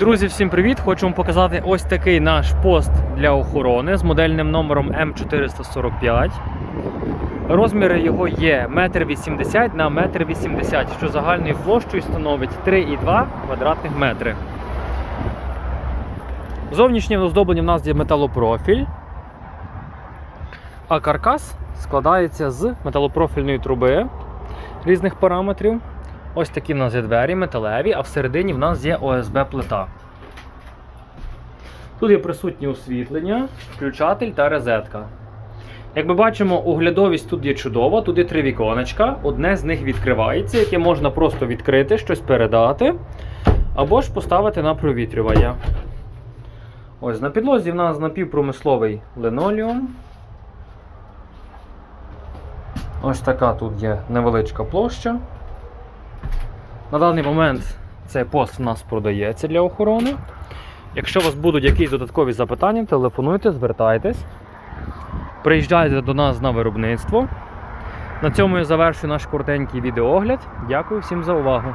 Друзі, всім привіт! Хочу вам показати ось такий наш пост для охорони з модельним номером М445. Розміри його є 1,80 м на 1,80 м, що загальною площею становить 3,2 квадратних метри. Зовнішнє оздоблення в нас є металопрофіль, а каркас складається з металопрофільної труби різних параметрів. Ось такі в нас є двері металеві, а всередині в нас є ОСБ плита. Тут є присутнє освітлення, включатель та розетка. Як ми бачимо, оглядовість тут є чудова, тут є три віконечка. Одне з них відкривається, яке можна просто відкрити, щось передати, або ж поставити на провітрювання. Ось на підлозі в нас напівпромисловий линолеум. Ось така тут є невеличка площа. На даний момент цей пост у нас продається для охорони. Якщо у вас будуть якісь додаткові запитання, телефонуйте, звертайтесь. Приїжджайте до нас на виробництво. На цьому я завершую наш коротенький відеоогляд. Дякую всім за увагу.